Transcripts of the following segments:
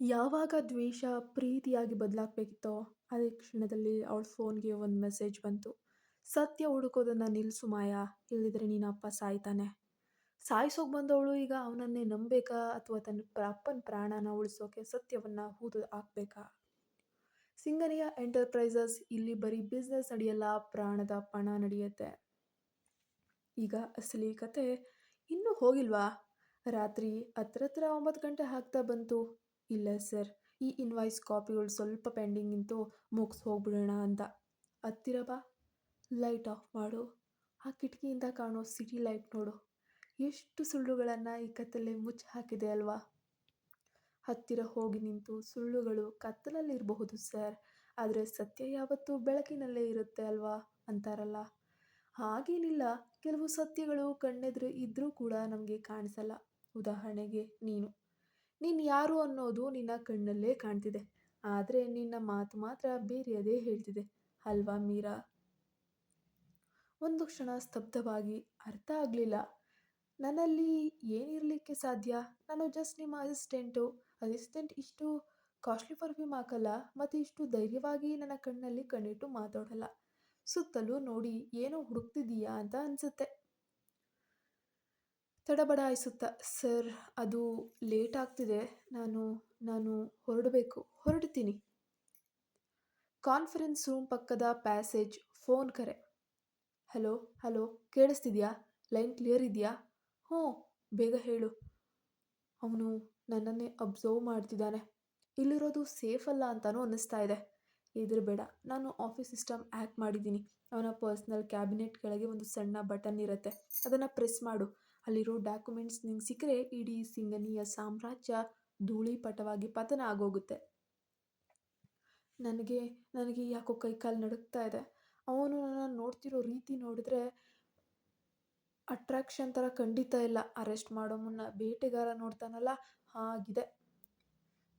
ಯಾವಾಗ ದ್ವೇಷ ಪ್ರೀತಿಯಾಗಿ ಬದಲಾಗಬೇಕಿತ್ತೋ ಅದೇ ಕ್ಷಣದಲ್ಲಿ ಅವಳ ಫೋನ್ಗೆ ಒಂದು ಮೆಸೇಜ್ ಬಂತು. ಸತ್ಯ ಹುಡುಕೋದನ್ನ ನಿಲ್ಸು ಮಾಯಾ, ಇಲ್ಲಿದ್ರೆ ನೀನು ಅಪ್ಪ ಸಾಯ್ತಾನೆ. ಸಾಯಿಸೋಕೆ ಬಂದವಳು ಈಗ ಅವನನ್ನೇ ನಂಬೇಕಾ ಅಥವಾ ತನ್ನ ಅಪ್ಪನ ಪ್ರಾಣನ ಉಳಿಸೋಕೆ ಸತ್ಯವನ್ನ ಹೂದು ಹಾಕ್ಬೇಕಾ? ಸಿಂಗನಿಯ ಎಂಟರ್ಪ್ರೈಸಸ್ ಇಲ್ಲಿ ಬರೀ ಬಿಸ್ನೆಸ್ ನಡೆಯಲ್ಲ, ಪ್ರಾಣದ ಪಣ ನಡೆಯುತ್ತೆ. ಈಗ ಅಸಲಿ ಕತೆ ಇನ್ನೂ ಹೋಗಿಲ್ವಾ? ರಾತ್ರಿ ಹತ್ರ ಒಂಬತ್ತು ಗಂಟೆ ಆಗ್ತಾ ಬಂತು. ಇಲ್ಲ ಸರ್, ಈ ಇನ್ವಾಯ್ಸ್ ಕಾಪಿಗಳು ಸ್ವಲ್ಪ ಪೆಂಡಿಂಗ್ ಇತ್ತು, ಮುಗ್ಸಿ ಹೋಗ್ಬಿಡೋಣ ಅಂತ. ಹತ್ತಿರ ಬಾ, ಲೈಟ್ ಆಫ್ ಮಾಡು, ಆ ಕಿಟಕಿಯಿಂದ ಕಾಣೋ ಸಿಟಿ ಲೈಟ್ ನೋಡು. ಎಷ್ಟು ಸುಳ್ಳುಗಳನ್ನು ಈ ಕತ್ತಲೆ ಮುಚ್ಚಿ ಹಾಕಿದೆ ಅಲ್ವಾ? ಹತ್ತಿರ ಹೋಗಿ ನಿಂತು ಸುಳ್ಳುಗಳು ಕತ್ತಲಲ್ಲಿರಬಹುದು ಸರ್, ಆದರೆ ಸತ್ಯ ಯಾವತ್ತೂ ಬೆಳಕಿನಲ್ಲೇ ಇರುತ್ತೆ ಅಲ್ವಾ ಅಂತಾರಲ್ಲ, ಹಾಗೇನಿಲ್ಲ ಕೆಲವು ಸತ್ಯಗಳು ಕಣ್ಣೆದುರು ಇದ್ದರೂ ಕೂಡ ನಮಗೆ ಕಾಣಿಸಲ್ಲ. ಉದಾಹರಣೆಗೆ ನೀನು. ನೀನ್ ಯಾರು ಅನ್ನೋದು ನಿನ್ನ ಕಣ್ಣಲ್ಲೇ ಕಾಣ್ತಿದೆ, ಆದ್ರೆ ನಿನ್ನ ಮಾತು ಮಾತ್ರ ಬೇರೆಯದೇ ಹೇಳ್ತಿದೆ, ಅಲ್ವಾ ಮೀರಾ? ಒಂದು ಕ್ಷಣ ಸ್ತಬ್ಧವಾಗಿ. ಅರ್ಥ ಆಗಲಿಲ್ಲ ನನ್ನಲ್ಲಿ ಏನಿರಲಿಕ್ಕೆ ಸಾಧ್ಯ? ನಾನು ಜಸ್ಟ್ ನಿಮ್ಮ ಅಸಿಸ್ಟೆಂಟು. ಅಸಿಸ್ಟೆಂಟ್ ಇಷ್ಟು ಕಾಸ್ಟ್ಲಿ ಪರ್ಫ್ಯೂಮ್ ಹಾಕಲ್ಲ, ಮತ್ತೆ ಇಷ್ಟು ಧೈರ್ಯವಾಗಿ ನನ್ನ ಕಣ್ಣಲ್ಲಿ ಕಣ್ಣಿಟ್ಟು ಮಾತಾಡಲ್ಲ ಸುತ್ತಲೂ ನೋಡಿ ಏನೋ ಹುಡುಕ್ತಿದೀಯಾ ಅಂತ ಅನ್ಸುತ್ತೆ. ತಡಬಡಾಯಿಸುತ್ತಾ, ಸರ್ ಅದು ಲೇಟ್ ಆಗ್ತಿದೆ, ನಾನು ನಾನು ಹೊರಡಬೇಕು ಹೊರಡ್ತೀನಿ. ಕಾನ್ಫರೆನ್ಸ್ ರೂಮ್ ಪಕ್ಕದ ಪ್ಯಾಸೇಜ್. ಫೋನ್ ಕರೆ. ಹಲೋ ಹಲೋ ಕೇಳಿಸ್ತಿದ್ಯಾ? ಲೈನ್ ಕ್ಲಿಯರ್ ಇದೆಯಾ ಹ್ಞೂ ಬೇಗ ಹೇಳು. ಅವನು ನನ್ನನ್ನೇ ಅಬ್ಸರ್ವ್ ಮಾಡ್ತಿದ್ದಾನೆ ಇಲ್ಲಿರೋದು ಸೇಫ್ ಅಲ್ಲ ಅಂತಾನೂ ಅನ್ನಿಸ್ತಾ ಇದೆ. ಬೇಡ ನಾನು ಆಫೀಸ್ ಸಿಸ್ಟಮ್ ಆ್ಯಕ್ ಮಾಡಿದ್ದೀನಿ ಅವನ ಪರ್ಸ್ನಲ್ ಕ್ಯಾಬಿನೆಟ್ ಕೆಳಗೆ ಒಂದು ಸಣ್ಣ ಬಟನ್ ಇರುತ್ತೆ ಅದನ್ನು ಪ್ರೆಸ್ ಮಾಡು. ಅಲ್ಲಿರೋ ಡಾಕ್ಯುಮೆಂಟ್ಸ್ ನಿಂಗೆ ಸಿಕ್ಕರೆ ಇಡೀ ಸಿಂಗನಿಯ ಸಾಮ್ರಾಜ್ಯ ಧೂಳಿಪಟವಾಗಿ ಪತನ ಆಗೋಗುತ್ತೆ. ನನಗೆ ನನಗೆ ಯಾಕೋ ಕೈಕಾಲು ನಡುಕ್ತಾ ಇದೆ. ಅವನು ನನ್ನ ನೋಡ್ತಿರೋ ರೀತಿ ನೋಡಿದ್ರೆ ಅಟ್ರಾಕ್ಷನ್ ಥರ ಖಂಡಿತ ಇಲ್ಲ. ಅರೆಸ್ಟ್ ಮಾಡೋ ಮುನ್ನ ಬೇಟೆಗಾರ ನೋಡ್ತಾನಲ್ಲ, ಹಾಗಿದೆ.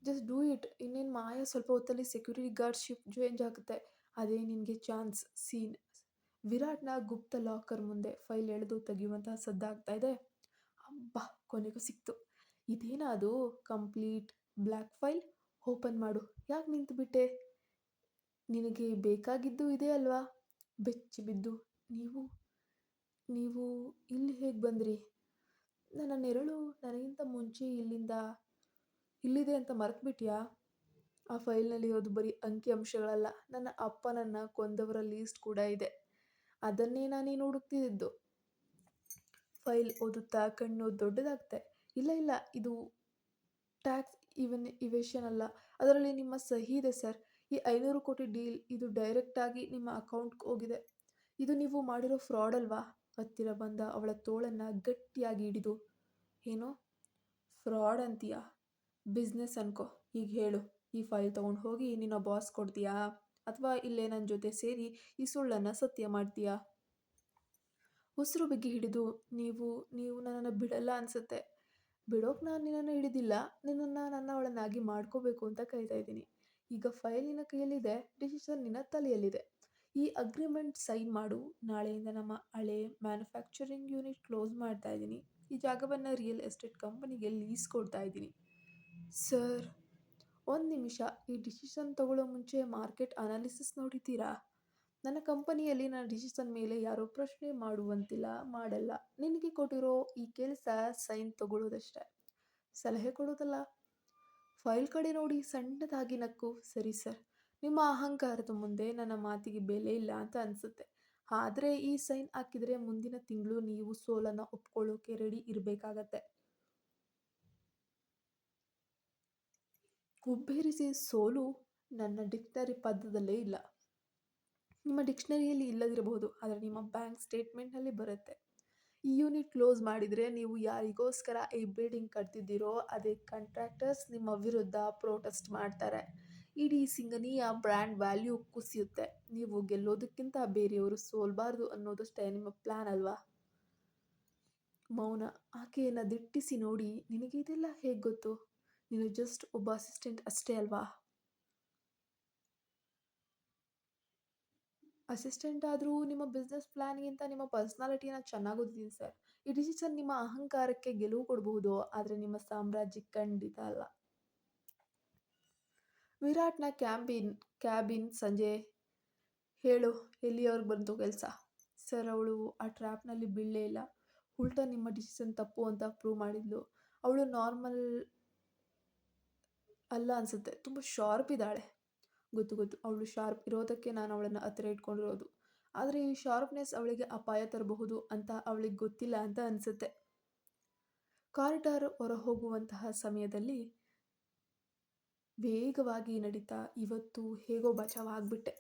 Just do it. ಇನ್ನೇನು ಮಾಯ ಸ್ವಲ್ಪ ಹೊತ್ತಲ್ಲಿ ಸೆಕ್ಯೂರಿಟಿ ಗಾರ್ಡ್ ಶಿಫ್ಟ್ ಚೇಂಜ್ ಆಗುತ್ತೆ. ಅದೇ ನಿನಗೆ ಚಾನ್ಸ್. ಸೀನ್. ವಿರಾಟ್ನ ಗುಪ್ತ ಲಾಕರ್ ಮುಂದೆ. ಫೈಲ್ ಎಳೆದು ತೆಗೆಯುವಂತಹ ಸದ್ದಾಗ್ತಾ ಇದೆ. ಅಬ್ಬಾ ಕೊನೆಗೂ ಸಿಕ್ತು. ಇದೇನಾ ಅದು? Complete block file. ಓಪನ್ ಮಾಡು. ಯಾಕ್ ನಿಂತ್ಬಿಟ್ಟೆ? ನಿನಗೆ ಬೇಕಾಗಿದ್ದು ಇದೇ ಅಲ್ವಾ? ಬೆಚ್ಚಿ ಬಿದ್ದು. ನೀವು ನೀವು ಇಲ್ಲಿ ಹೇಗೆ ಬಂದ್ರಿ? ನನ್ನ ನೆರಳು ನನಗಿಂತ ಮುಂಚೆ ಇಲ್ಲಿಂದ ಇಲ್ಲಿದೆ ಅಂತ ಮರ್ತ್ಬಿಟ್ಯಾ? ಆ ಫೈಲ್ನಲ್ಲಿ ಇರೋದು ಬರೀ ಅಂಕಿ ಅಂಶಗಳಲ್ಲ, ನನ್ನ ಅಪ್ಪನನ್ನ ಕೊಂದವರ ಲೀಸ್ಟ್ ಕೂಡ ಇದೆ. ಅದನ್ನೇನಾ ನಾನೇ ಹುಡುಕ್ತಿದ್ದಿದ್ದು? ಫೈಲ್ ಓದುತ್ತಾ ಕಣ್ಣು ದೊಡ್ಡದಾಗ್ತೆ ಇಲ್ಲ ಇಲ್ಲ ಇದು ಟ್ಯಾಕ್ಸ್ ಇವನ್ ಇವೇಷನ್ ಅಲ್ಲ. ಅದರಲ್ಲಿ ನಿಮ್ಮ ಸಹಿ ಇದೆ ಸರ್. ಈ ಐನೂರು ಕೋಟಿ ಡೀಲ್ ಇದು ಡೈರೆಕ್ಟ್ ಆಗಿ ನಿಮ್ಮ ಅಕೌಂಟ್ಗೆ ಹೋಗಿದೆ. ಇದು ನೀವು ಮಾಡಿರೋ ಫ್ರಾಡ್ ಅಲ್ವಾ? ಹತ್ತಿರ ಬಂದ ಅವಳ ತೋಳನ್ನ ಗಟ್ಟಿಯಾಗಿ ಹಿಡಿದು. ಏನು? ಫ್ರಾಡ್ ಅಂತೀಯಾ? ಬಿಸ್ನೆಸ್ ಅನ್ಕೋ. ಈಗ ಹೇಳು, ಈ ಫೈಲ್ ತೊಗೊಂಡು ಹೋಗಿ ನಿನ್ನ ಬಾಸ್ ಕೊಡ್ತೀಯಾ? ಅಥವಾ ಇಲ್ಲೇ ನನ್ನ ಜೊತೆ ಸೇರಿ ಈ ಸುಳ್ಳನ್ನು ಸತ್ಯ ಮಾಡ್ತೀಯಾ? ಉಸಿರು ಬಗ್ಗೆ ಹಿಡಿದು, ನೀವು ನೀವು ನನ್ನನ್ನು ಬಿಡಲ್ಲ ಅನಿಸುತ್ತೆ ಬಿಡೋಕೆ ನಾನು ನಿನ್ನನ್ನು ಹಿಡಿದಿಲ್ಲ, ನಿನ್ನನ್ನ ನನ್ನವಳನ್ನಾಗಿ ಮಾಡ್ಕೋಬೇಕು ಅಂತ ಕಾಯ್ತಾ ಇದ್ದೀನಿ ಈಗ ಫೈಲ್ ನಿನ್ನ ಕೈಯಲ್ಲಿದೆ, ಡಿಸಿಷನ್ ನಿನ್ನ ತಲೆಯಲ್ಲಿದೆ. ಈ ಅಗ್ರಿಮೆಂಟ್ ಸೈನ್ ಮಾಡು. ನಾಳೆಯಿಂದ ನಮ್ಮ ಹಳೆ ಮ್ಯಾನುಫ್ಯಾಕ್ಚರಿಂಗ್ ಯೂನಿಟ್ ಕ್ಲೋಸ್ ಮಾಡ್ತಾ ಇದ್ದೀನಿ ಈ ಜಾಗವನ್ನು ರಿಯಲ್ ಎಸ್ಟೇಟ್ ಕಂಪನಿಗೆ ಲೀಸ್ ಕೊಡ್ತಾ ಇದ್ದೀನಿ ಸರ್, ಒಂದ್ ನಿಮಿಷ. ಈ ಡಿಸಿಷನ್ ತಗೊಳ್ಳೋ ಮುಂಚೆ ಮಾರ್ಕೆಟ್ ಅನಾಲಿಸಿಸ್ ನೋಡಿದ್ದೀರಾ? ನನ್ನ ಕಂಪನಿಯಲ್ಲಿ ನನ್ನ ಡಿಸಿಷನ್ ಮೇಲೆ ಯಾರೂ ಪ್ರಶ್ನೆ ಮಾಡುವಂತಿಲ್ಲ, ಮಾಡಲ್ಲ. ನಿನಗೆ ಕೊಟ್ಟಿರೋ ಈ ಕೆಲಸ ಸೈನ್ ತಗೊಳ್ಳೋದಷ್ಟೇ, ಸಲಹೆ ಕೊಡೋದಲ್ಲ. ಫೈಲ್ ಕಡೆ ನೋಡಿ ಸಣ್ಣದಾಗಿ ನಕ್ಕು. ಸರಿ ಸರ್, ನಿಮ್ಮ ಅಹಂಕಾರದ ಮುಂದೆ ನನ್ನ ಮಾತಿಗೆ ಬೆಲೆ ಇಲ್ಲ ಅಂತ ಅನಿಸುತ್ತೆ ಆದರೆ ಈ ಸೈನ್ ಹಾಕಿದರೆ ಮುಂದಿನ ತಿಂಗಳು ನೀವು ಸೋಲನ್ನು ಒಪ್ಕೊಳ್ಳೋಕೆ ರೆಡಿ ಇರ್ಬೇಕಾಗತ್ತೆ. ಹುಬ್ಬೇರಿಸಿ ಸೋಲು ನನ್ನ ಡಿಕ್ಷನರಿ ಪದದಲ್ಲೇ ಇಲ್ಲ. ನಿಮ್ಮ ಡಿಕ್ಷನರಿಯಲ್ಲಿ ಇಲ್ಲದಿರಬಹುದು, ಆದರೆ ನಿಮ್ಮ ಬ್ಯಾಂಕ್ ಸ್ಟೇಟ್ಮೆಂಟ್ನಲ್ಲಿ ಬರುತ್ತೆ. ಈ ಯೂನಿಟ್ ಕ್ಲೋಸ್ ಮಾಡಿದರೆ ನೀವು ಯಾರಿಗೋಸ್ಕರ ಈ ಬಿಲ್ಡಿಂಗ್ ಕಟ್ತಿದ್ದೀರೋ ಅದೇ ಕಾಂಟ್ರಾಕ್ಟರ್ಸ್ ನಿಮ್ಮ ವಿರುದ್ಧ ಪ್ರೊಟೆಸ್ಟ್ ಮಾಡ್ತಾರೆ. ಇಡೀ ಸಿಂಗನೀಯ ಬ್ರ್ಯಾಂಡ್ ವ್ಯಾಲ್ಯೂ ಕುಸಿಯುತ್ತೆ. ನೀವು ಗೆಲ್ಲೋದಕ್ಕಿಂತ ಬೇರೆಯವರು ಸೋಲ್ಬಾರ್ದು ಅನ್ನೋದಷ್ಟೇ ನಿಮ್ಮ ಪ್ಲ್ಯಾನ್ ಅಲ್ವಾ? ಮೌನ. ಆಕೆಯನ್ನು ದಿಟ್ಟಿಸಿ ನೋಡಿ, ನಿನಗೆ ಇದೆಲ್ಲ ಹೇಗೆ ಗೊತ್ತು? ನೀನು ಜಸ್ಟ್ ಒಬ್ಬ ಅಸಿಸ್ಟೆಂಟ್ ಅಷ್ಟೇ ಅಲ್ವಾ? ಅಸಿಸ್ಟೆಂಟ್ ಆದರೂ ನಿಮ್ಮ ಬಿಸ್ನೆಸ್ ಪ್ಲ್ಯಾನ್ಗಿಂತ ನಿಮ್ಮ ಪರ್ಸ್ನಾಲಿಟಿನ ಚೆನ್ನಾಗಿ ಓದಿದ್ದೀನಿ ಸರ್. ಈ ಡಿಸಿಷನ್ ನಿಮ್ಮ ಅಹಂಕಾರಕ್ಕೆ ಗೆಲುವು ಕೊಡಬಹುದು ಆದರೆ ನಿಮ್ಮ ಸಾಮ್ರಾಜ್ಯಕ್ಕೆ ಖಂಡಿತ ಅಲ್ಲ. ವಿರಾಟ್‌ನ ಕ್ಯಾಬಿನ್ ಕ್ಯಾಬಿನ್ ಸಂಜೆ ಹೇಳು, ಎಲ್ಲಿಯವ್ರಿಗೆ ಬಂತು ಕೆಲಸ ಸರ್ ಅವಳು ಆ ಟ್ರ್ಯಾಪ್‌ನಲ್ಲಿ ಬೀಳಲೇ ಇಲ್ಲ. ಉಲ್ಟಾ ನಿಮ್ಮ ಡಿಸಿಷನ್ ತಪ್ಪು ಅಂತ ಪ್ರೂವ್ ಮಾಡಿದ್ಲು. ಅವಳು ನಾರ್ಮಲ್ ಅಲ್ಲ ಅನಿಸುತ್ತೆ ತುಂಬ ಶಾರ್ಪ್ ಇದ್ದಾಳೆ. ಗೊತ್ತು ಗೊತ್ತು. ಅವಳು ಶಾರ್ಪ್ ಇರೋದಕ್ಕೆ ನಾನು ಅವಳನ್ನು ಹತ್ತಿರ ಇಟ್ಕೊಂಡಿರೋದು. ಆದರೆ ಈ ಶಾರ್ಪ್‌ನೆಸ್ ಅವಳಿಗೆ ಅಪಾಯ ತರಬಹುದು ಅಂತ ಅವಳಿಗೆ ಗೊತ್ತಿಲ್ಲ ಅಂತ ಅನಿಸುತ್ತೆ ಕಾರಿಡಾರ್ ಹೊರಹೋಗುವಂತಹ ಸಮಯದಲ್ಲಿ ವೇಗವಾಗಿ ನಡೀತಾ ಇವತ್ತು ಹೇಗೋ ಬಚಾವ್ ಆಗಿಬಿಟ್ಟೆ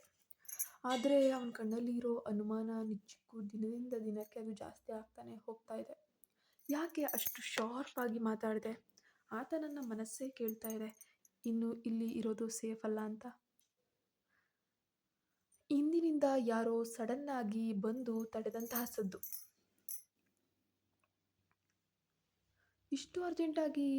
ಆದರೆ ಅವನ ಕಣ್ಣಲ್ಲಿರೋ ಅನುಮಾನ ನಿಜಕ್ಕೂ ದಿನದಿಂದ ದಿನಕ್ಕೆ ಅದು ಜಾಸ್ತಿ ಆಗ್ತಾನೆ ಹೋಗ್ತಾ ಇದೆ. ಯಾಕೆ ಅಷ್ಟು ಶಾರ್ಪ್ ಆಗಿ ಮಾತಾಡಿದೆ ಆತ ನನ್ನ ಮನಸ್ಸೇ ಕೇಳ್ತಾ ಇದೆ. ಇನ್ನು ಇಲ್ಲಿ ಇರೋದು ಸೇಫ್ ಅಲ್ಲ ಅಂತ. ಹಿಂದಿನಿಂದ ಯಾರೋ ಸಡನ್ ಆಗಿ ಬಂದು ತಡೆದಂತಹ ಸದ್ದು. ಇಷ್ಟು ಅರ್ಜೆಂಟಾಗಿ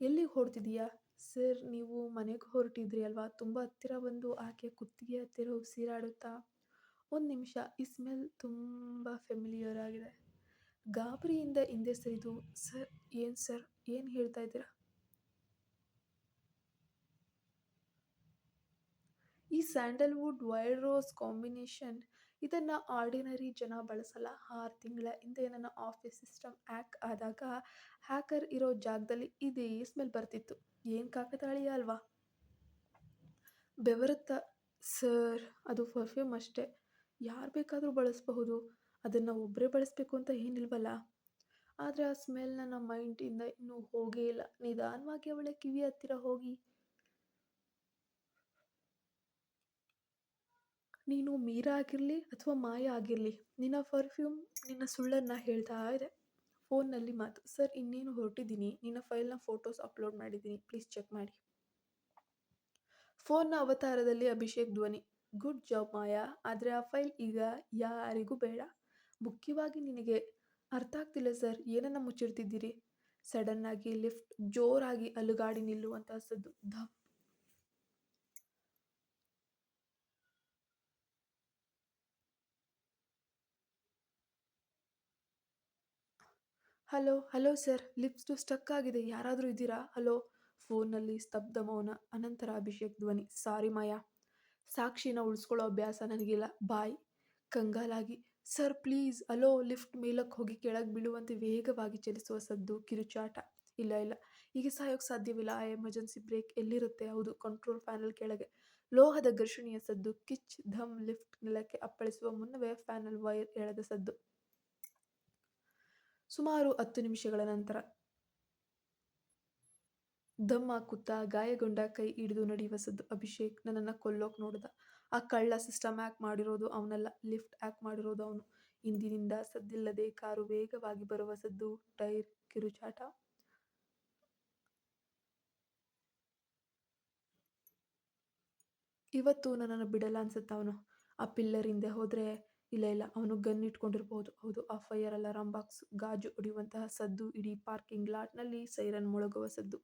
ಎಲ್ಲಿಗೆ ಹೊರಟಿದೀಯಾ? ಸರ್ ನೀವು ಮನೆಗೆ ಹೊರಟಿದ್ರಿ ಅಲ್ವಾ? ತುಂಬಾ ಹತ್ತಿರ ಬಂದು ಆಕೆ ಕುತ್ತಿಗೆ ಹತ್ತಿರ ಉಸಿರಾಡುತ್ತಾ, ಒಂದು ನಿಮಿಷ ಈ ಸ್ಮೆಲ್ ತುಂಬಾ ಫೆಮಿಲಿಯರ್ ಆಗಿದೆ. ಗಾಬರಿಯಿಂದ ಹಿಂದೆ ಸರಿದು, ಸರ್ ಏನ್ ಸರ್ ಏನು ಹೇಳ್ತಾ ಇದ್ದೀರಾ? ಈ ಸ್ಯಾಂಡಲ್ವುಡ್ ವೈಲ್ಡ್ ರೋಸ್ ಕಾಂಬಿನೇಷನ್ ಇದನ್ನ ಆರ್ಡಿನರಿ ಜನ ಬಳಸಲ್ಲ. ಆರು ತಿಂಗಳ ಹಿಂದೆ ನನ್ನ ಆಫೀಸ್ ಸಿಸ್ಟಮ್ ಹ್ಯಾಕ್ ಆದಾಗ ಹ್ಯಾಕರ್ ಇರೋ ಜಾಗದಲ್ಲಿ ಇದೇ ಸ್ಮೆಲ್ ಬರ್ತಿತ್ತು. ಏನು ಕಾಕತಾಳಿ ಅಲ್ವಾ? ಬೆವರುತ್ತ ಸರ್ ಅದು ಪರ್ಫ್ಯೂಮ್ ಅಷ್ಟೇ. ಯಾರು ಬೇಕಾದರೂ ಬಳಸಬಹುದು ಅದನ್ನು ಒಬ್ಬರೇ ಬಳಸಬೇಕು ಅಂತ ಏನಿಲ್ವಲ್ಲ. ಆದರೆ ಆ ಸ್ಮೆಲ್ ನನ್ನ ಮೈಂಡಿಂದ ಇನ್ನೂ ಹೋಗೇ ಇಲ್ಲ. ನಿಧಾನವಾಗಿ ಅವಳ ಕಿವಿ ಹತ್ತಿರ ಹೋಗಿ, ನೀನು ಮೀರಾ ಆಗಿರಲಿ ಅಥವಾ ಮಾಯಾ ಆಗಿರಲಿ ನಿನ್ನ ಪರ್ಫ್ಯೂಮ್ ನಿನ್ನ ಸುಳ್ಳನ್ನು ಹೇಳ್ತಾ ಇದೆ. ಫೋನ್ನಲ್ಲಿ ಮಾತು, ಸರ್ ಇನ್ನೇನು ಹೊರಟಿದ್ದೀನಿ ನಿನ್ನ ಫೈಲ್‌ನ ಫೋಟೋಸ್ ಅಪ್ಲೋಡ್ ಮಾಡಿದ್ದೀನಿ ಪ್ಲೀಸ್ ಚೆಕ್ ಮಾಡಿ. ಫೋನ್ನ ಅವತಾರದಲ್ಲಿ ಅಭಿಷೇಕ್ ಧ್ವನಿ, ಗುಡ್ ಜಾಬ್ ಮಾಯಾ. ಆದರೆ ಆ ಫೈಲ್ ಈಗ ಯಾರಿಗೂ ಬೇಡ. ಮುಖ್ಯವಾಗಿ ನಿನಗೆ. ಅರ್ಥ ಆಗ್ತಿಲ್ಲ ಸರ್ ಏನನ್ನ ಮುಚ್ಚಿರ್ತಿದ್ದೀರಿ ಸಡನ್ನಾಗಿ ಲಿಫ್ಟ್ ಜೋರಾಗಿ ಅಲುಗಾಡಿ ನಿಲ್ಲುವಂಥ ಸದ್ದು. ಧಮ್. Hello hello sir lift stuck ಆಗಿದೆ. ಯಾರಾದರೂ ಇದ್ದೀರಾ? ಹಲೋ ಫೋನ್‌ನಲ್ಲಿ ಸ್ತಬ್ಧ ಮೌನ. ಅನಂತರ ಅಭಿಷೇಕ್ ಧ್ವನಿ, ಸಾರಿ ಮಾಯಾ. ಸಾಕ್ಷಿನ ಉಳಿಸ್ಕೊಳ್ಳೋ ಅಭ್ಯಾಸ ನನಗಿಲ್ಲ. ಬಾಯ್. ಕಂಗಾಲಾಗಿ, ಸರ್ ಪ್ಲೀಸ್ ಅಲೋ ಲಿಫ್ಟ್ ಮೇಲಕ್ಕೆ ಹೋಗಿ ಕೆಳಗೆ ಬೀಳುವಂತೆ ವೇಗವಾಗಿ ಚಲಿಸುವ ಸದ್ದು. ಕಿರುಚಾಟ, ಇಲ್ಲ ಇಲ್ಲ ಈಗ ಸಹಾಯಕ್ಕೆ ಸಾಧ್ಯವಿಲ್ಲ. ಆ ಎಮರ್ಜೆನ್ಸಿ ಬ್ರೇಕ್ ಎಲ್ಲಿರುತ್ತೆ? ಹೌದು ಕಂಟ್ರೋಲ್ ಪ್ಯಾನಲ್ ಕೆಳಗೆ. ಲೋಹದ ಘರ್ಷಣೆಯ ಸದ್ದು. ಕಿಚ್ ಧಮ್ ಲಿಫ್ಟ್ ನೆಲಕ್ಕೆ ಅಪ್ಪಳಿಸುವ ಮುನ್ನವೇ ಪ್ಯಾನಲ್ ವೈರ್ ಎಳೆದ ಸದ್ದು. ಸುಮಾರು ಹತ್ತು ನಿಮಿಷಗಳ ನಂತರ ದಮ್ಮ ಕುತ್ತ ಗಾಯಗೊಂಡ ಕೈ ಹಿಡಿದು ನಡೆಯುವ ಸದ್ದು. ಅಭಿಷೇಕ್ ನನ್ನನ್ನು ಕೊಲ್ಲೋಕ್ ನೋಡ್ದ. ಆ ಕಳ್ಳ ಸಿಸ್ಟಮ್ ಆ್ಯಕ್ ಮಾಡಿರೋದು ಅವನಲ್ಲ ಲಿಫ್ಟ್ ಆ್ಯಕ್ ಮಾಡಿರೋದು ಅವನು ಹಿಂದಿನಿಂದ ಸದ್ದಿಲ್ಲದೆ ಕಾರು ವೇಗವಾಗಿ ಬರುವ ಸದ್ದು. ಟೈರ್ ಕಿರುಚಾಟ. ಇವತ್ತು ನನ್ನನ್ನು ಬಿಡಲ್ಲ ಅನ್ಸುತ್ತ ಅವನು ಆ ಪಿಲ್ಲರ್ ಹಿಂದೆ ಹೋದ್ರೆ ಇಲ್ಲ ಇಲ್ಲ ಅವನು ಗನ್ ಇಟ್ಕೊಂಡಿರ್ಬೋದು ಹೌದು, ಆ ಫೈರ್ ಅಲಾರಾಮ್ ಬಾಕ್ಸ್ ಗಾಜು ಒಡೆಯುವಂತಹ ಸದ್ದು. ಇಡೀ ಪಾರ್ಕಿಂಗ್ ಲಾಟ್‌ನಲ್ಲಿ ಸೈರನ್ ಮೊಳಗುವ ಸದ್ದು.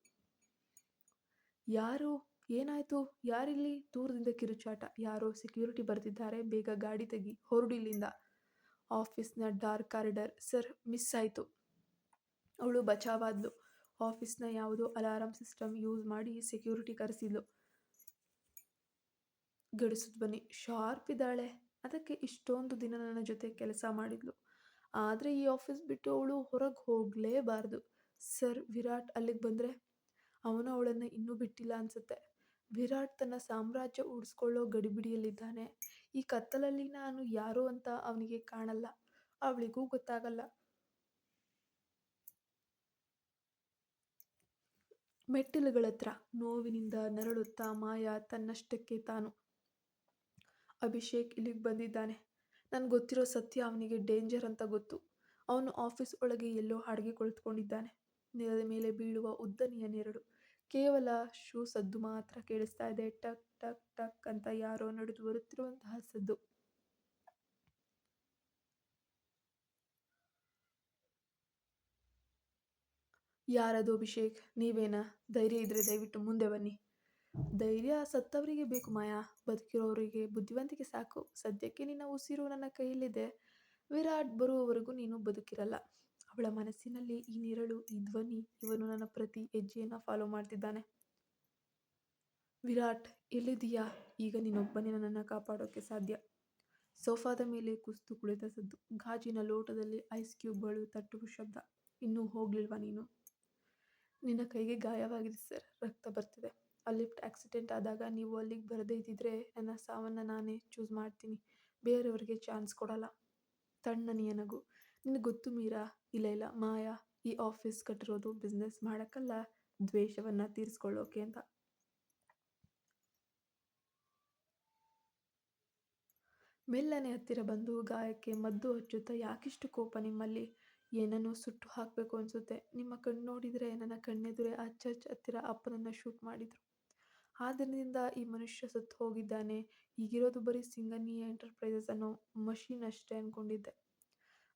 ಯಾರು? ಏನಾಯ್ತು? ಯಾರಿಲ್ಲಿ? ದೂರದಿಂದ ಕಿರುಚಾಟ. ಯಾರೋ ಸೆಕ್ಯೂರಿಟಿ ಬರ್ತಿದ್ದಾರೆ. ಬೇಗ ಗಾಡಿ ತೆಗಿ. ಹೊರಡಿಲ್ಲಿಂದ ಆಫೀಸ್‌ನ ಡಾರ್ಕ್ ಕಾರಿಡಾರ್. ಸರ್ ಮಿಸ್ ಆಯಿತು ಅವಳು ಬಚಾವಾದ್ಲು. ಆಫೀಸ್‌ನ ಯಾವುದೋ ಅಲಾರಾಮ್ ಸಿಸ್ಟಮ್ ಯೂಸ್ ಮಾಡಿ ಸೆಕ್ಯೂರಿಟಿ ಕರೆಸಿದ್ಲು. ಗಡಿಸಿದ್ ಬನ್ನಿ ಶಾರ್ಪ್ ಇದ್ದಾಳೆ. ಅದಕ್ಕೆ ಇಷ್ಟೊಂದು ದಿನ ನನ್ನ ಜೊತೆ ಕೆಲಸ ಮಾಡಿದ್ಲು. ಆದರೆ ಈ ಆಫೀಸ್ ಬಿಟ್ಟು ಅವಳು ಹೊರಗೆ ಹೋಗಲೇಬಾರ್ದು ಸರ್ ವಿರಾಟ್ ಅಲ್ಲಿಗೆ ಬಂದರೆ ಅವನು ಅವಳನ್ನು ಇನ್ನೂ ಬಿಟ್ಟಿಲ್ಲ ಅನಿಸುತ್ತೆ ವಿರಾಟ್ ತನ್ನ ಸಾಮ್ರಾಜ್ಯ ಉಳಿಸ್ಕೊಳ್ಳೋ ಗಡಿಬಿಡಿಯಲ್ಲಿದ್ದಾನೆ. ಈ ಕತ್ತಲಲ್ಲಿ ನಾನು ಯಾರು ಅಂತ ಅವನಿಗೆ ಕಾಣಲ್ಲ. ಅವಳಿಗೂ ಗೊತ್ತಾಗಲ್ಲ. ಮೆಟ್ಟಿಲುಗಳತ್ರ ನೋವಿನಿಂದ ನರಳುತ್ತಾ ಮಾಯಾ ತನ್ನಷ್ಟಕ್ಕೆ ತಾನು, ಅಭಿಷೇಕ್ ಇಲ್ಲಿಗೆ ಬಂದಿದ್ದಾನೆ. ನನ್ಗೊತ್ತಿರೋ ಸತ್ಯ ಅವನಿಗೆ ಡೇಂಜರ್ ಅಂತ ಗೊತ್ತು. ಅವನು ಆಫೀಸ್ ಒಳಗೆ ಎಲ್ಲೋ ಅಡಗಿ ಕುಳಿತುಕೊಂಡಿದ್ದಾನೆ. ನೆಲದ ಮೇಲೆ ಬೀಳುವ ಉದ್ದನೆಯ ನೆರಳು. ಕೇವಲ ಶೂ ಸದ್ದು ಮಾತ್ರ ಕೇಳಿಸ್ತಾ ಇದೆ. ಟಕ್ ಟಕ್ ಟಕ್ ಅಂತ ಯಾರೋ ನಡೆದು ಬರುತ್ತಿರುವಂತಹ ಸದ್ದು. ಯಾರದು ಅಭಿಷೇಕ್? ನೀವೇನಾ? ಧೈರ್ಯ ಇದ್ರೆ ದಯವಿಟ್ಟು ಮುಂದೆ ಬನ್ನಿ. ಧೈರ್ಯ ಸತ್ತವರಿಗೆ ಬೇಕು ಮಾಯಾ. ಬದುಕಿರೋರಿಗೆ ಬುದ್ಧಿವಂತಿಕೆ ಸಾಕು. ಸದ್ಯಕ್ಕೆ ನಿನ್ನ ಉಸಿರು ನನ್ನ ಕೈಯಲ್ಲಿದೆ. ವಿರಾಟ್ ಬರುವವರೆಗೂ ನೀನು ಬದುಕಿರಲ್ಲ. ಅವಳ ಮನಸ್ಸಿನಲ್ಲಿ ಈ ನೆರಳು, ಈ ಧ್ವನಿ. ಇವನು ನನ್ನ ಪ್ರತಿ ಹೆಜ್ಜೆಯನ್ನ ಫಾಲೋ ಮಾಡ್ತಿದ್ದಾನೆ. ವಿರಾಟ್ ಎಲ್ಲಿದೀಯಾ ಈಗ ನೀನೊಬ್ಬನೇ ನನ್ನನ್ನು ಕಾಪಾಡೋಕ್ಕೆ ಸಾಧ್ಯ ಸೋಫಾದ ಮೇಲೆ ಕುಸ್ತು ಕುಳಿತ ಸದ್ದು ಗಾಜಿನ ಲೋಟದಲ್ಲಿ ಐಸ್ ಕ್ಯೂಬ್ಗಳು ತಟ್ಟುವ ಶಬ್ದ ಇನ್ನೂ ಹೋಗ್ಲಿಲ್ವಾ ನೀನು ನಿನ್ನ ಕೈಗೆ ಗಾಯವಾಗಿದೆ ಸರ್ ರಕ್ತ ಬರ್ತಿದೆ ಆ ಆಕ್ಸಿಡೆಂಟ್ ಆದಾಗ ನೀವು ಅಲ್ಲಿಗೆ ಬರದೇ ಇದ್ದಿದ್ರೆ ನನ್ನ ಸಾವನ್ನು ನಾನೇ ಚೂಸ್ ಮಾಡ್ತೀನಿ. ಬೇರೆಯವರಿಗೆ ಚಾನ್ಸ್ ಕೊಡಲ್ಲ. ತಣ್ಣನೆಯ ನಗು. ನಿನಗೆ ಗೊತ್ತು ಮೀರಾ, ಇಲ್ಲ ಇಲ್ಲ ಮಾಯಾ, ಈ ಆಫೀಸ್ ಕಟ್ಟಿರೋದು ಬಿಸ್ನೆಸ್ ಮಾಡೋಕ್ಕಲ್ಲ, ದ್ವೇಷವನ್ನು ತೀರಿಸ್ಕೊಳ್ಳೋಕೆ ಅಂತ. ಮೆಲ್ಲನೆ ಹತ್ತಿರ ಬಂದು ಗಾಯಕ್ಕೆ ಮದ್ದು ಹಚ್ಚುತ್ತಾ ಯಾಕಿಷ್ಟು ಕೋಪ ನಿಮ್ಮಲ್ಲಿ? ಏನನ್ನೋ ಸುಟ್ಟು ಹಾಕಬೇಕು ಅನಿಸುತ್ತೆ. ನಿಮ್ಮ ಕಣ್ಣು ನೋಡಿದರೆ ನನ್ನ ಕಣ್ಣೆದುರೇ ಆ ಚರ್ಚ್ ಹತ್ತಿರ ಅಪ್ಪನನ್ನು ಶೂಟ್ ಮಾಡಿದರು. ಆ ದಿನದಿಂದ ಈ ಮನುಷ್ಯ ಸತ್ತು ಹೋಗಿದ್ದಾನೆ. ಈಗಿರೋದು ಬರೀ ಸಿಂಗನಿಯ ಎಂಟರ್ಪ್ರೈಸಸ್ ಅನ್ನೋ ಮಷೀನ್ ಅಷ್ಟೇ ಅಂದ್ಕೊಂಡಿದ್ದೆ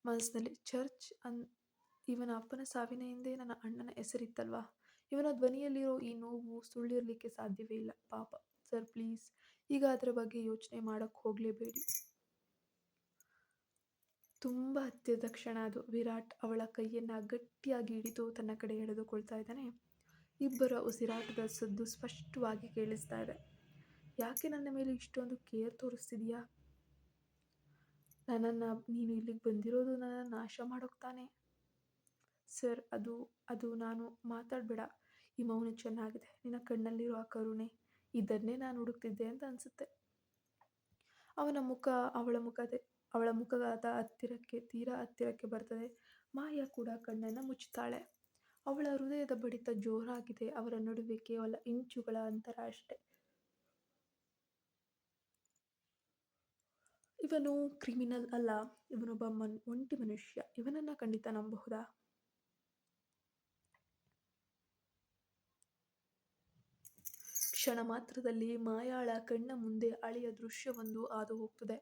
ಮನಸ್ಸಿನಲ್ಲಿ ಚರ್ಚ್ ಅನ್, ಇವನ ಅಪ್ಪನ ಸಾವಿನ ಹಿಂದೆ ನನ್ನ ಅಣ್ಣನ ಹೆಸರಿತ್ತಲ್ವಾ? ಇವನ ಧ್ವನಿಯಲ್ಲಿರೋ ಈ ನೋವು ಸುಳ್ಳಿರಲಿಕ್ಕೆ ಸಾಧ್ಯವೇ ಇಲ್ಲ. ಪಾಪ. Sir, please. ಈಗ ಅದರ ಬಗ್ಗೆ ಯೋಚನೆ ಮಾಡೋಕ್ಕೆ ಹೋಗಲೇಬೇಡಿ. ತುಂಬ ಹತ್ತಿರದ ಕ್ಷಣ ಅದು. ವಿರಾಟ್ ಅವಳ ಕೈಯನ್ನು ಗಟ್ಟಿಯಾಗಿ ಹಿಡಿದು ತನ್ನ ಕಡೆ ಎಳೆದುಕೊಳ್ತಾ ಇದ್ದಾನೆ. ಇಬ್ಬರ ಉಸಿರಾಟದ ಸದ್ದು ಸ್ಪಷ್ಟವಾಗಿ ಕೇಳಿಸ್ತಾ ಇದೆ. ಯಾಕೆ ನನ್ನ ಮೇಲೆ ಇಷ್ಟೊಂದು ಕೇರ್ ತೋರಿಸ್ತಿದೀಯಾ? ನನ್ನನ್ನು ನೀನು ಇಲ್ಲಿಗೆ ಬಂದಿರೋದು ನನ್ನ ನಾಶ ಮಾಡೋಕ್ತಾನೆ ಸರ್, ಅದು ಅದು ನಾನು ಮಾತಾಡಬೇಡ. ಈ ಮೌನ ಚೆನ್ನಾಗಿದೆ. ನಿನ್ನ ಕಣ್ಣಲ್ಲಿರೋ ಆ ಕರುಣೆ, ಇದನ್ನೇ ನಾನು ಹುಡುಕ್ತಿದ್ದೆ ಅಂತ ಅನಿಸುತ್ತೆ. ಅವನ ಮುಖ ಅವಳ ಮುಖದ ಅವಳ ಮುಖದ ಹತ್ತಿರಕ್ಕೆ, ತೀರಾ ಹತ್ತಿರಕ್ಕೆ ಬರ್ತದೆ. ಮಾಯಾ ಕೂಡ ಕಣ್ಣನ್ನು ಮುಚ್ಚುತ್ತಾಳೆ. ಅವಳ ಹೃದಯದ ಬಡಿತ ಜೋರಾಗಿದೆ, ಅವರ ನಡುವೆ ಕೇವಲ ಇಂಚುಗಳ ಅಂತರ ಅಷ್ಟೆ. ಇವನು ಕ್ರಿಮಿನಲ್ ಅಲ್ಲ, ಇವನೊಬ್ಬ ಮನ್, ಒಂಟಿ ಮನುಷ್ಯ, ಇವನನ್ನ ಖಂಡಿತ ನಂಬಬಹುದಾ? ಕ್ಷಣ ಮಾತ್ರದಲ್ಲಿ ಮಾಯಾಳ ಕಣ್ಣ ಮುಂದೆ ಅಳಿಯ ದೃಶ್ಯವೊಂದು ಹಾದು ಹೋಗ್ತದೆ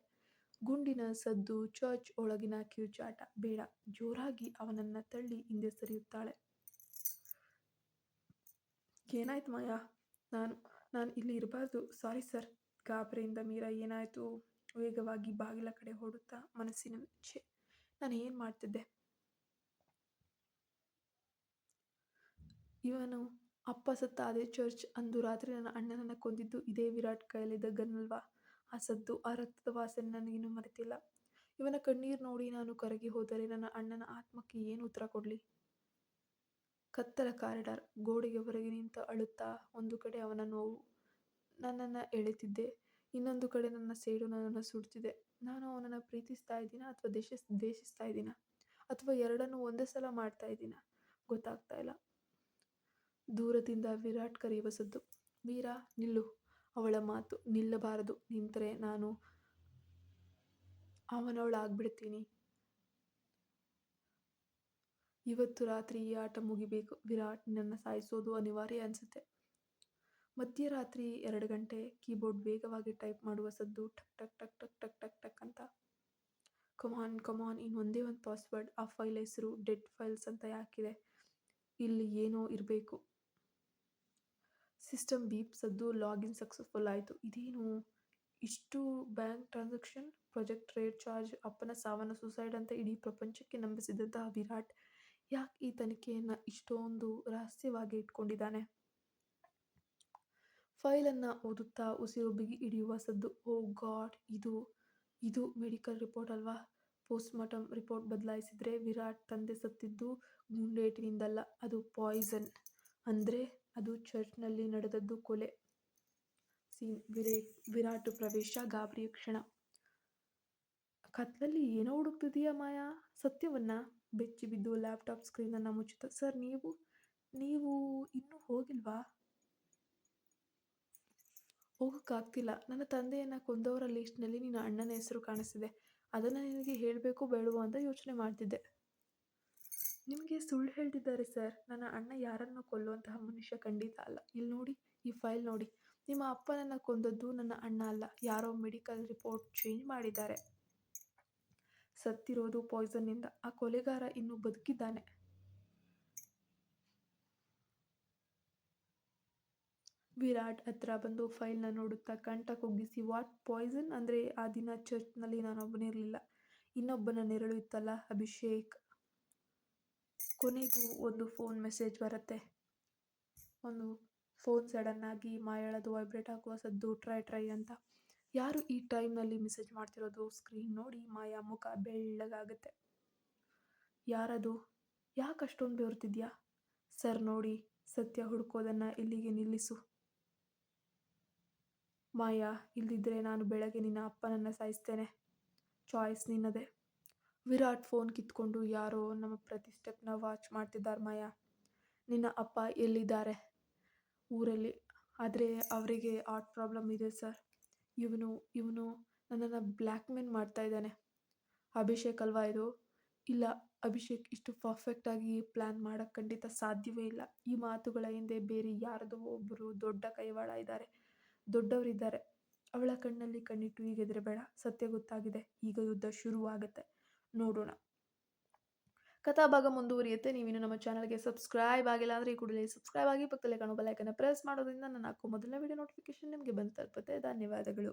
ಗುಂಡಿನ ಸದ್ದು, ಚರ್ಚ್ ಒಳಗಿನ ಕಿರುಚಾಟ, ಬೇಡ, ಜೋರಾಗಿ ಅವನನ್ನ ತಳ್ಳಿ ಹಿಂದೆ ಸರಿಯುತ್ತಾಳೆ. ಏನಾಯ್ತು ಮಾಯಾ? ನಾನು ನಾನು ಇಲ್ಲಿ ಇರಬಾರ್ದು. ಸಾರಿ ಸರ್ ಗಾಬರಿಯಿಂದ ಮೀರಾ ಏನಾಯಿತು? ವೇಗವಾಗಿ ಬಾಗಿಲ ಕಡೆ ಓಡುತ್ತಾ ಮನಸ್ಸಿನ ಛೆ, ನಾನು ಏನು ಮಾಡ್ತಿದ್ದೆ? ಇವನು ಅಪ್ಪ ಸತ್ತ ಅದೇ ಚರ್ಚ್ ಅಂದು ರಾತ್ರಿ ನನ್ನ ಅಣ್ಣನನ್ನು ಕೊಂದಿದ್ದು ಇದೇ ವಿರಾಟ್ ಕೈಯಲ್ಲಿದ್ದ ಗನ್ನಲ್ವಾ ಆ ಸದ್ದು, ಆ ರಕ್ತದ ವಾಸನೆ ನನಗಿನ್ನೂ ಮರೆತಿಲ್ಲ. ಇವನ ಕಣ್ಣೀರು ನೋಡಿ ನಾನು ಕರಗಿ ಹೋದರೆ ನನ್ನ ಅಣ್ಣನ ಆತ್ಮಕ್ಕೆ ಏನು ಉತ್ತರ ಕೊಡಲಿ? ಕತ್ತಲ ಕಾರಿಡಾರ್ ಗೋಡೆಗೆ ಹೊರಗೆ ನಿಂತು ಅಳುತ್ತಾ ಒಂದು ಕಡೆ ಅವನ ನೋವು. ನನ್ನನ್ನು ಎಳೆತಿದ್ದೆ. ಇನ್ನೊಂದು ಕಡೆ ನನ್ನ ಸೇಡು ನನ್ನನ್ನು ಸುಡ್ತಿದೆ. ನಾನು ಅವನನ್ನು ಪ್ರೀತಿಸ್ತಾ ಇದ್ದೀನ ಅಥವಾ ದೇಶ ದ್ವೇಷಿಸ್ತಾ ಇದ್ದೀನ? ಅಥವಾ ಎರಡನ್ನೂ ಒಂದೇ ಸಲ ಮಾಡ್ತಾ ಇದ್ದೀನ? ಗೊತ್ತಾಗ್ತಾ ಇಲ್ಲ. ದೂರದಿಂದ ವಿರಾಟ್ ಕರೆಯುವ ಸದ್ದು. ವೀರ, ನಿಲ್ಲು. ಅವಳ ಮಾತು ನಿಲ್ಲಬಾರದು. ನಿಂತರೆ ನಾನು ಅವನವಳಾಗ್ಬಿಡ್ತೀನಿ. ಇವತ್ತು ರಾತ್ರಿ ಈ ಆಟ ಮುಗಿಬೇಕು. ವಿರಾಟ್, ನನ್ನ ಸಾಯಿಸೋದು ಅನಿವಾರ್ಯ ಅನಿಸುತ್ತೆ. ಮಧ್ಯರಾತ್ರಿ ಎರಡು ಗಂಟೆ ಕೀಬೋರ್ಡ್ ವೇಗವಾಗಿ ಟೈಪ್ ಮಾಡುವ ಸದ್ದು ಟಕ್ ಟಕ್ ಟಕ್ ಟಕ್ ಟಕ್ ಟಕ್ ಟಕ್ ಅಂತ. ಕಮಾನ್ ಕಮಾನ್ ಇನ್ನು ಒಂದೇ ಒಂದು ಪಾಸ್ವರ್ಡ್. ಆ ಫೈಲ್ ಹೆಸರು ಡೆಡ್ ಫೈಲ್ಸ್ ಅಂತ ಯಾಕಿದೆ. ಇಲ್ಲಿ ಏನೋ ಇರಬೇಕು. ಸಿಸ್ಟಮ್ ಬೀಪ್ ಸದ್ದು ಲಾಗಿನ್ ಸಕ್ಸಸ್ಫುಲ್ ಆಯಿತು. ಇದೇನು ಇಷ್ಟು bank transaction, project rate charge, ಅಪ್ಪನ ಸಾವನ್ನ ಸುಸೈಡ್ ಅಂತ ಇಡೀ ಪ್ರಪಂಚಕ್ಕೆ ನಂಬಿಸಿದಂತಹ ವಿರಾಟ್ ಯಾಕೆ ಈ ತನಿಖೆಯನ್ನು ಇಷ್ಟೊಂದು ರಹಸ್ಯವಾಗಿ ಇಟ್ಕೊಂಡಿದ್ದಾನೆ? ಫೈಲನ್ನು ಓದುತ್ತಾ ಉಸಿರು ಬಿಗಿ ಹಿಡಿಯುವ ಸದ್ದು. ಓ ಗಾಡ್, ಇದು ಇದು ಮೆಡಿಕಲ್ ರಿಪೋರ್ಟ್ ಅಲ್ವಾ? ಪೋಸ್ಟ್ಮಾರ್ಟಮ್ ರಿಪೋರ್ಟ್ ಬದಲಾಯಿಸಿದರೆ ವಿರಾಟ್ ತಂದೆ ಸತ್ತಿದ್ದು ಗುಂಡೇಟಿನಿಂದಲ್ಲ, ಅದು ಪಾಯ್ಸನ್. ಅಂದರೆ ಅದು ಚರ್ಚ್ನಲ್ಲಿ ನಡೆದದ್ದು ಕೊಲೆ. ಸೀನ್ ವಿರೇಟ್ ವಿರಾಟ್ ಪ್ರವೇಶ, ಗಾಬರಿಯ ಕ್ಷಣ. ಕತ್ಲಲ್ಲಿ ಏನೋ ಹುಡುಕ್ತಿದೆಯಾ ಮಾಯಾ? ಸತ್ಯವನ್ನ? ಬೆಚ್ಚಿ ಬಿದ್ದು ಲ್ಯಾಪ್ಟಾಪ್ ಸ್ಕ್ರೀನನ್ನು ಮುಚ್ಚುತ್ತಾ, ಸರ್, ನೀವು ನೀವು ಇನ್ನೂ ಹೋಗಿಲ್ವಾ? ಹೋಗೋಕ್ಕಾಗ್ತಿಲ್ಲ. ನನ್ನ ತಂದೆಯನ್ನು ಕೊಂದವರ ಲಿಸ್ಟ್ನಲ್ಲಿ ನಿನ್ನ ಅಣ್ಣನ ಹೆಸರು ಕಾಣಿಸ್ತಿದೆ. ಅದನ್ನು ನಿನಗೆ ಹೇಳಬೇಕು ಬೇಡವೋ ಅಂತ ಯೋಚನೆ ಮಾಡ್ತಿದ್ದೆ. ನಿಮಗೆ ಸುಳ್ಳು ಹೇಳ್ತಿದ್ದಾರೆ, ಸರ್. ನನ್ನ ಅಣ್ಣ ಯಾರನ್ನು ಕೊಲ್ಲುವಂತಹ ಮನುಷ್ಯ ಖಂಡಿತ ಅಲ್ಲ. ಇಲ್ಲಿ ನೋಡಿ, ಈ ಫೈಲ್ ನೋಡಿ. ನಿಮ್ಮ ಅಪ್ಪನನ್ನು ಕೊಂದದ್ದು ನನ್ನ ಅಣ್ಣ ಅಲ್ಲ. ಯಾರೋ ಮೆಡಿಕಲ್ ರಿಪೋರ್ಟ್ ಚೇಂಜ್ ಮಾಡಿದ್ದಾರೆ. ಸತ್ತಿರೋದು ಪಾಯ್ಸನ್ನಿಂದ ಆ ಕೊಲೆಗಾರ ಇನ್ನೂ ಬದುಕಿದ್ದಾನೆ. ವಿರಾಟ್ ಹತ್ರ ಬಂದು ಫೈಲ್ನ ನೋಡುತ್ತಾ ಕಂಠ ಕುಗ್ಗಿಸಿ, ವಾಟ್ ಪಾಯ್ಸನ್ ಅಂದರೆ ಆ ದಿನ ಚರ್ಚ್ನಲ್ಲಿ ನಾನೊಬ್ಬನಿರಲಿಲ್ಲ ಇನ್ನೊಬ್ಬನ ನೆರಳು ಇತ್ತಲ್ಲ, ಅಭಿಷೇಕ್. ಕೊನೆಗೂ ಒಂದು ಫೋನ್ ಮೆಸೇಜ್ ಬರುತ್ತೆ. ಒಂದು ಫೋನ್ ಸಡನ್ನಾಗಿ ಮಾಯಾಳದು ವೈಬ್ರೇಟ್ ಆಗುವ ಸದ್ದು ಟ್ರೈ ಟ್ರೈ ಅಂತ. ಯಾರು ಈ ಟೈಮ್ನಲ್ಲಿ ಮೆಸೇಜ್ ಮಾಡ್ತಿರೋದು? ಸ್ಕ್ರೀನ್ ನೋಡಿ, ಮಾಯಾ ಮುಖ ಬೆಳ್ಳಗಾಗುತ್ತೆ. ಯಾರದು? ಯಾಕೆ ಅಷ್ಟೊಂದು ಬೆವರ್ತಿದ್ಯಾ ಸರ್ ನೋಡಿ, ಸತ್ಯ ಹುಡುಕೋದನ್ನು ಇಲ್ಲಿಗೆ ನಿಲ್ಲಿಸು. ಮಾಯಾ, ಇಲ್ದಿದ್ರೆ ನಾನು ಬೆಳಗ್ಗೆ ನಿನ್ನ ಅಪ್ಪನನ್ನು ಸಾಯಿಸ್ತೇನೆ. ಚಾಯ್ಸ್ ನಿನ್ನದೇ. ವಿರಾಟ್ ಫೋನ್ ಕಿತ್ಕೊಂಡು ಯಾರೋ ನಮ್ಮ ಪ್ರತಿ ಸ್ಟೆಪ್ನ ವಾಚ್ ಮಾಡ್ತಿದ್ದಾರೆ ಮಾಯಾ. ನಿನ್ನ ಅಪ್ಪ ಎಲ್ಲಿದ್ದಾರೆ? ಊರಲ್ಲಿ. ಆದರೆ ಅವರಿಗೆ ಆರ್ಟ್ ಪ್ರಾಬ್ಲಮ್ ಇದೆ ಸರ್. ಇವನು ಇವನು ನನ್ನನ್ನು ಬ್ಲ್ಯಾಕ್ ಮೇಲ್ ಮಾಡ್ತಾ ಇದ್ದಾನೆ. ಅಭಿಷೇಕ್ ಅಲ್ವಾ ಇದು? ಇಲ್ಲ, ಅಭಿಷೇಕ್ ಇಷ್ಟು ಪರ್ಫೆಕ್ಟಾಗಿ ಪ್ಲ್ಯಾನ್ ಮಾಡೋಕ್ಕೆ ಖಂಡಿತ ಸಾಧ್ಯವೇ ಇಲ್ಲ. ಈ ಮಾತುಗಳ ಹಿಂದೆ ಬೇರೆ ಯಾರದೋ ಒಬ್ಬರು ದೊಡ್ಡ ಕೈವಾಡ ಇದ್ದಾರೆ. ದೊಡ್ಡವರಿದ್ದಾರೆ ಅವಳ ಕಣ್ಣಲ್ಲಿ ಕಣ್ಣಿಟ್ಟು ಈಗೆದ್ರೆ ಬೇಡ ಸತ್ಯ ಗೊತ್ತಾಗಿದೆ. ಈಗ ಯುದ್ಧ ಶುರುವಾಗುತ್ತೆ. ನೋಡೋಣ. ಕಥಾಭಾಗ ಮುಂದುವರಿಯುತ್ತೆ. ನೀವಿನ್ನು ನಮ್ಮ ಚಾನಲ್ಗೆ ಸಬ್ಸ್ಕ್ರೈಬ್ ಆಗಿಲ್ಲ ಅಂದರೆ ಈ ಕೂಡಲೇ ಸಬ್ಸ್ಕ್ರೈಬ್ ಆಗಿ ಪಕ್ಕದಲ್ಲಿ ಕಾಣೋ ಬೆಲೈಕನ್ನು ಪ್ರೆಸ್ ಮಾಡೋದ್ರಿಂದ ನಾನು ಹಾಕೋ ಮೊದಲನೇ ವಿಡಿಯೋ ನೋಟಿಫಿಕೇಶನ್ ನಿಮಗೆ ಬಂದು ತಲುಪುತ್ತೆ. ಧನ್ಯವಾದಗಳು.